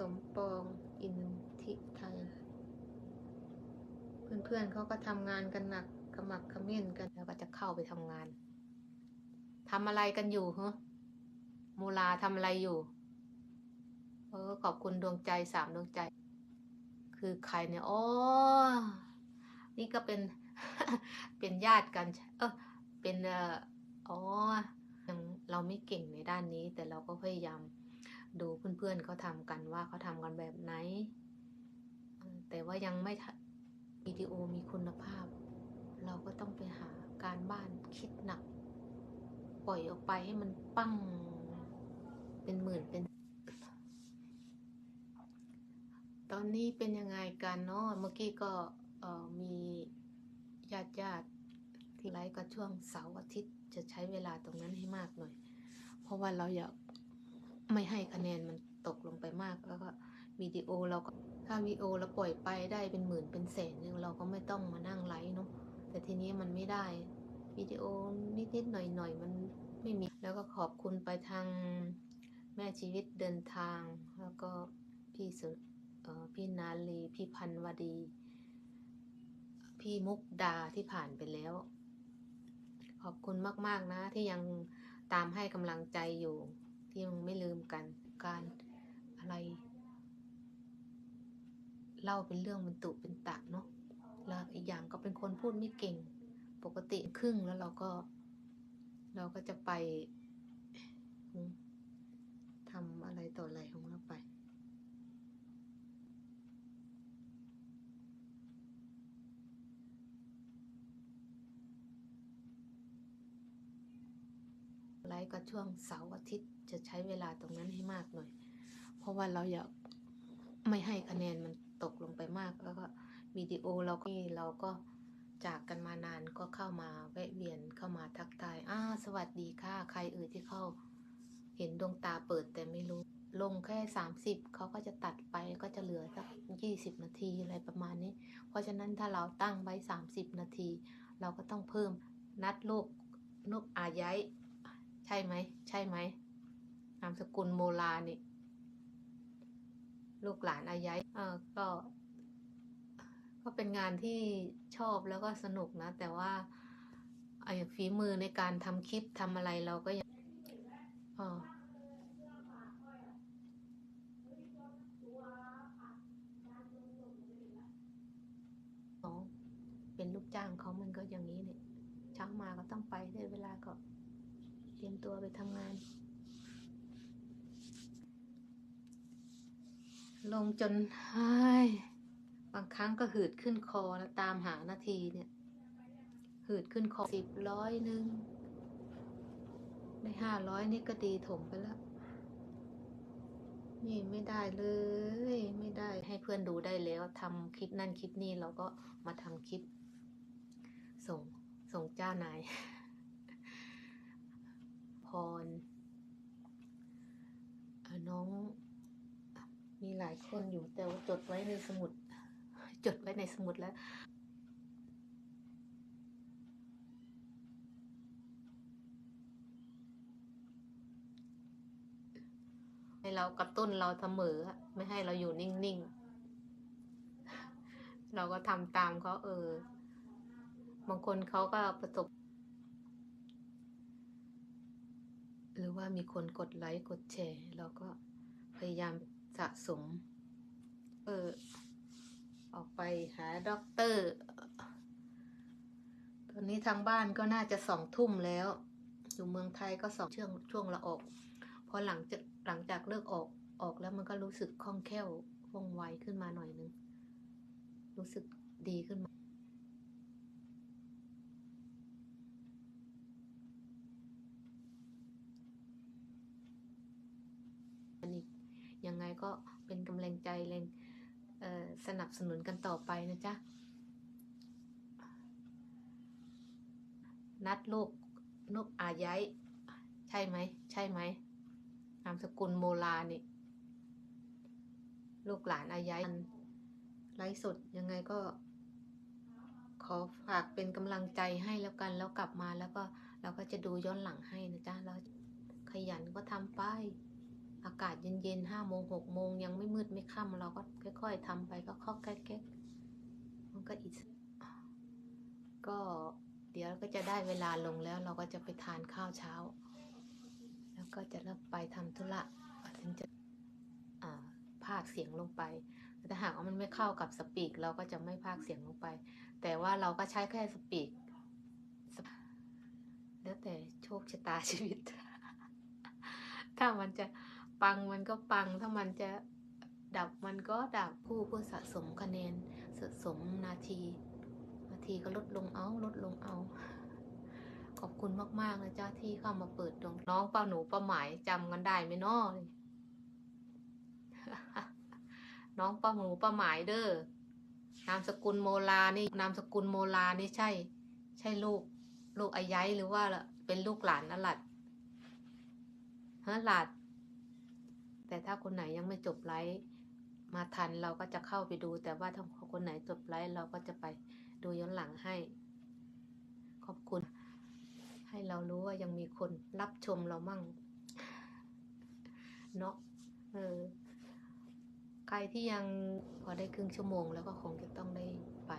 สมปองอินทิไทย เพื่อนๆเขาก็ทำงานกันหนักขมักเขม้นกันแล้วก็จะเข้าไปทำงานทำอะไรกันอยู่ฮะมูลาทำอะไรอยู่ เออขอบคุณดวงใจสามดวงใจ คือใครเนี่ยอ๋อนี่ก็เป็นเป็นญาติกัน เออเป็นเอออ๋อยังเราไม่เก่งในด้านนี้ แต่เราก็พยายาม ดูเพื่อนๆเขาทำกันว่าเขาทำกันแบบไหน แต่ว่ายังไม่ทะวิดีโอมีคุณภาพ เราก็ต้องไปหาการบ้านคิดหนัก ปล่อยออกไปให้มันปั้ง เป็นหมื่นเป็น ตอนนี้เป็นยังไงกันเนาะเมื่อกี้ก็มีญาติญาติที่ไลฟ์ก็ช่วงเสาร์อาทิตย์จะใช้เวลาตรงนั้นให้มากหน่อย เพราะว่าเราอยาก ไม่ให้คะแนนมันตกลงไปมากแล้วก็วิดีโอเราก็ถ้าวิดีโอเราปล่อยไปได้เป็นหมื่นเป็นแสนเนี่ยเราก็ไม่ต้องมานั่งไลฟ์เนาะแต่ทีนี้มันไม่ได้วิดีโอนิดๆหน่อยๆมันไม่มี แล้วก็ขอบคุณไปทางแม่ชีวิตเดินทาง แล้วก็พี่สุเออพี่นาลี พี่พันวดี พี่มุกดาที่ผ่านไปแล้ว ขอบคุณมาก ๆ นะที่ยังตามให้กำลังใจอยู่ ที่ยังไม่ลืมกัน การอะไร เล่าเป็นเรื่องเป็นตุเป็นตะเนาะแล้วอีกอย่างก็เป็นคนพูดไม่เก่ง ปกติครึ่งแล้วเราก็ เราก็จะไปทำอะไรต่ออะไรของเราไป ไลฟ์ ก็ช่วงเสาร์อาทิตย์จะใช้เวลาตรงนั้นให้มากหน่อย เพราะว่าเราอยากไม่ให้คะแนนมันตกลงไปมากแล้วก็วิดีโอเราก็เราก็จากกันมานานก็เข้ามาแวะเวียนเข้ามาทักทายอ้าสวัสดีค่ะ ใครเอ่ยที่เข้า เห็นดวงตาเปิดแต่ไม่รู้ ลงแค่สามสิบเขาก็จะตัดไปก็จะเหลือสักยี่สิบนาทีอะไรประมาณนี้ เพราะฉะนั้นถ้าเราตั้งไว้สามสิบนาที เราก็ต้องเพิ่มนัดลูกนกอาย้าย ใช่ไหม ใช่ไหมนามสกุลโมลานี่ ลูกหลานอายัยเออก็ ก็เป็นงานที่ชอบแล้วก็สนุกนะ แต่ว่าไอ้ฝีมือในการทำคลิปทำอะไรเราก็ยังอ๋ออ๋อเป็นลูกจ้างเขามันก็อย่างนี้เนี่ยเช้ามาก็ต้องไปได้เวลาก็ เตรียมตัวไปทำงาน ลงจนเฮ้บางครั้งก็หืดขึ้นคอแล้วตามหานาทีเนี่ย หืดขึ้นคอสิบร้อยหนึ่งได้ห้าร้อยนี่ก็ดีถมไปแล้ว นี่ไม่ได้เลย ไม่ได้ให้เพื่อนดูได้แล้วทำคลิปนั่นคลิปนี้เราก็มาทำคลิป ส่งส่งเจ้านาย พร น้องมีหลายคนอยู่แต่ว่าจดไว้ในสมุด จดไว้ในสมุดแล้วให้เรากระตุ้นเราเสมอ ไม่ให้เราอยู่นิ่งๆ เราก็ทำตามเขาเออ บางคนเขาก็ประสบ หรือว่ามีคนกดไลค์กดแชร์ เราก็พยายามสะสม เออ ออกไปหาด็อกเตอร์ ตอนนี้ทางบ้านก็น่าจะสองทุ่มแล้ว อยู่เมืองไทยก็สองช่วงช่วงละออก พอหลังจากหลังจากเลิกออกออกแล้วมันก็รู้สึกคล่องแคล่วว่องไวขึ้นมาหน่อยนึง รู้สึกดีขึ้นมา อันนี้ยังไง ก็เป็นกำลังใจแรงเอ่อสนับสนุนกันต่อไปนะจ๊ะ นัดลูกนกอาย้ายใช่ไหม ใช่ไหมนามสกุลโมลานี่ ลูกหลานอาย้ายไลฟ์สดยังไงก็ ขอฝากเป็นกำลังใจให้แล้วกันแล้วกลับมาแล้วก็เราก็จะดูย้อนหลังให้นะจ๊ะแล้วขยันก็ทำไป อากาศเย็นๆห้าโมงหกโมงยังไม่มืดไม่ค่ำเราก็ค่อย ๆทำไปก็เข้อแก๊กมันก็อีกสักก็เดี๋ยวก็จะได้เวลาลงแล้วเราก็จะไปทานข้าวเช้า แล้วก็จะเริ่มไปทำธุระถึงจะอ่าพากเสียงลงไปแต่หากว่ามันไม่เข้ากับสปีกเราก็จะไม่พากเสียงลงไป แต่ว่าเราก็ใช้แค่สปีกแล้วแต่โชคชะตาชีวิต ถ้ามันจะ ปังมันก็ปังถ้ามันจะดับมันก็ดับผู้เพื่อสะสมคะแนนสะสมนาที นาทีก็ลดลงเอาลดลงเอา ขอบคุณมากๆนะจ้าที่เข้ามาเปิดดวงน้องป้าหนูป้าหมายจำกันได้ไหมน้อน้องป้าหนูป้าหมายเด้อนามสกุลโมลานี่นามสกุลโมลานี่ใช่ ใช่ลูก ลูกอายัยหรือว่าเป็นลูกหลานอลัดฮะหลัด แต่ถ้าคนไหนยังไม่จบไลฟ์มาทันเราก็จะเข้าไปดู แต่ว่าถ้าคนไหนจบไลฟ์เราก็จะไปดูย้อนหลังให้ ขอบคุณ ให้เรารู้ว่ายังมีคนรับชมเรามั่งเนาะเออใครที่ยังพอได้ครึ่งชั่วโมงแล้วก็คงจะต้องได้ไป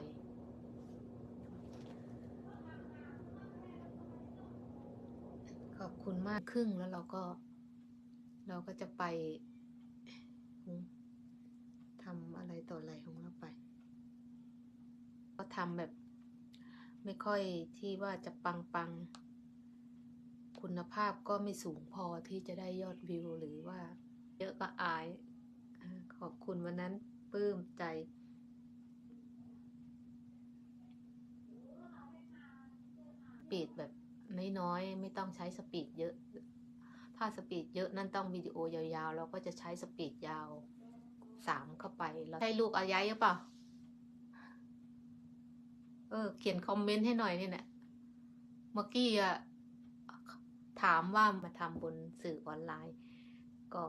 ขอบคุณมากครึ่งแล้วเราก็ เราก็จะไปทำอะไรต่ออะไรของเราไป ก็ทำแบบ ไม่ค่อยที่ว่าจะปังปังๆคุณภาพก็ไม่สูงพอที่จะได้ยอดวิวหรือว่า เยอะก็อาย ขอบคุณวันนั้นปลื้มใจปีดแบบน้อยๆไม่ต้องใช้สปีดเยอะ ถ้าสปีดเยอะนั่นต้องวิดีโอยาวๆ เราก็จะใช้สปีดยาวสามเข้าไปแล้วใช่ลูกอายัยหรือเปล่า เออ เขียนคอมเมนต์ให้หน่อยนี่แหละเมื่อกี้อะถามว่ามาทำบนสื่อออนไลน์ ก็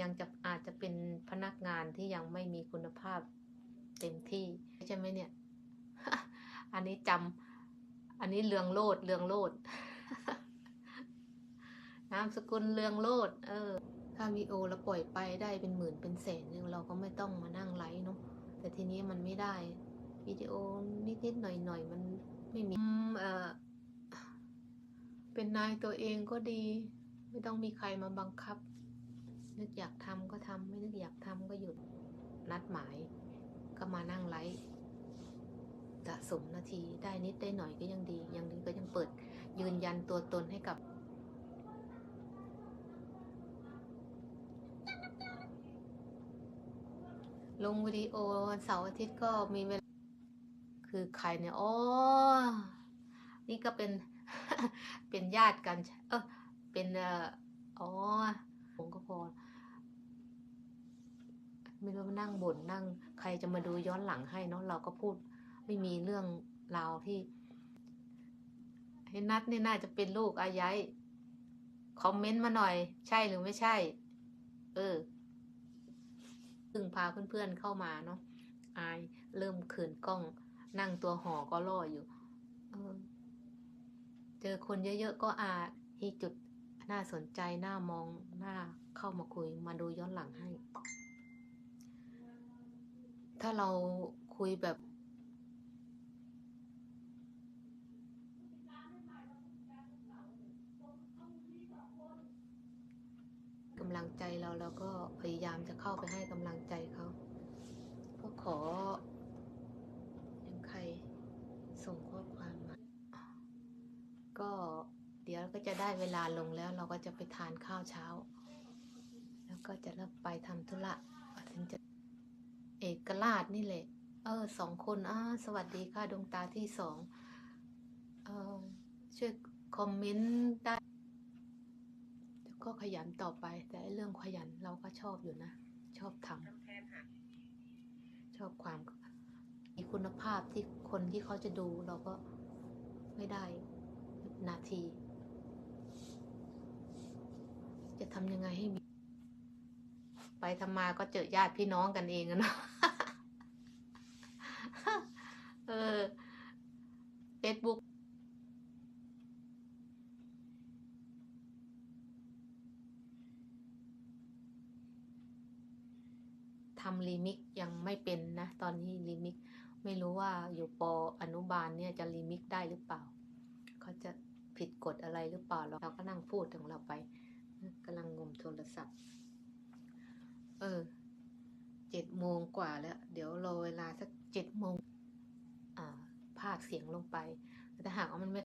ยังจะอาจจะเป็นพนักงานที่ยังไม่มีคุณภาพเต็มที่ ใช่ไหมเนี่ย อันนี้จำอันนี้เรืองโลดเรืองโลด นามสกุลเรืองโลดเออ ถ้าวีโอเราปล่อยไปได้เป็นหมื่นเป็นแสนนึ่งเราก็ไม่ต้องมานั่งไลฟ์เนาะแต่ทีนี้มันไม่ได้วิดีโอนิดๆหน่อยๆ มันไม่มีเออเป็นนายตัวเองก็ดี ไม่ต้องมีใครมาบังคับ นึกอยากทำก็ทำไม่นึกอยากทำก็หยุดนัดหมาย ก็มานั่งไลฟ์สะสมนาทีได้นิดได้หน่อยก็ยังดี ยังดีก็ยังเปิดยืนยันตัวตนให้กับ ลงวิดีโอวันเสาร์อาทิตย์ก็มีเวลาคือใครเนี่ยอ๋อนี่ก็เป็น เป็นญาติกัน เออเป็นเอออ๋อผมก็พอไม่รู้มานั่งบ่นนั่ง ใครจะมาดูย้อนหลังให้เนาะเราก็พูด ไม่มีเรื่องราวที่ให้นัดนี่น่าจะเป็นลูกอายัยคอมเมนต์มาหน่อย ใช่หรือไม่ใช่ เออ พึ่งพาเพื่อนๆเข้ามาเนาะอายเริ่มเขินกล้องนั่งตัวห่อก็ล่ออยู่เออเจอคนเยอะๆก็อาที่จุดน่าสนใจน่ามองน่าเข้ามาคุยมาดูย้อนหลังให้ ถ้าเราคุยแบบ กำลังใจเราเราก็พยายามจะเข้าไปให้กำลังใจเขาก็ขอยังใคร ส่งข้อความมาก็เดี๋ยวก็จะได้เวลาลงแล้วเราก็จะไปทานข้าวเช้า แล้วก็จะเริ่มไปทำธุระถึงจะเอกราชนี่แหละ เออสองคนอ่าสวัสดีค่ะดวงตาที่สองเออช่วยคอมเมนต์ได้แล้วก็ขยันต่อไป แต่ไอ้เรื่องขยันเราก็ชอบอยู่นะ ชอบทำชอบความ มีคุณภาพที่คนที่เขาจะดูเราก็ไม่ได้นาที จะทำยังไงให้มี ไปทำมาก็เจอญาติพี่น้องกันเองอะเนาะเออเฟซบุ๊ก รีมิกยังไม่เป็นนะ ตอนนี้รีมิกไม่รู้ว่าอยู่ปอนุบาลเนี่ยจะรีมิกได้หรือเปล่า เขาจะผิดกฎอะไรหรือเปล่าเราเราก็นั่งพูดของเราไปกำลังงมโทรศัพท์ เออเจ็ดโมงกว่าแล้ว เดี๋ยวรอเวลาสักเจ็ดโมงอ่าภาคเสียงลงไป แต่หากว่ามันไม่